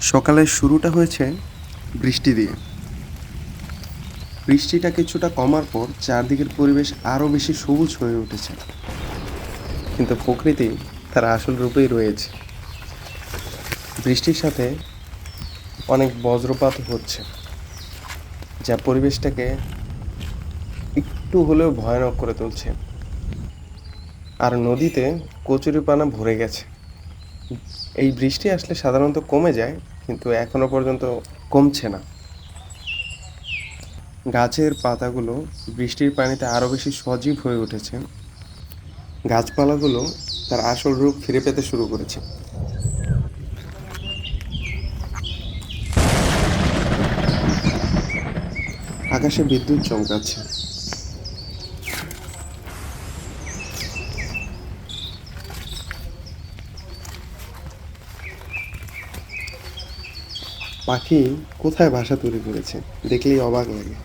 সকালের শুরুটা হয়েছে বৃষ্টি দিয়ে। বৃষ্টিটা কিছুটা কমার পর চারদিকের পরিবেশ আরও বেশি সবুজ হয়ে উঠেছে। কিন্তু প্রকৃতি তার আসল রূপেই রয়েছে। বৃষ্টির সাথে অনেক বজ্রপাত হচ্ছে, যা পরিবেশটাকে একটু হলেও ভয়ানক করে তুলছে। আর নদীতে কচুরিপানা ভরে গেছে। এই বৃষ্টি আসলে সাধারণত কমে যায়, কিন্তু এখনও পর্যন্ত কমছে না। গাছের পাতাগুলো বৃষ্টির পানিতে আরও বেশি সজীব হয়ে উঠেছে। গাছপালাগুলো তার আসল রূপ ফিরে পেতে শুরু করেছে। আকাশে বিদ্যুৎ চমকাচ্ছে। পাখি কোথায় বাসা তৈরি করেছে? দেখলেই অবাক লাগে।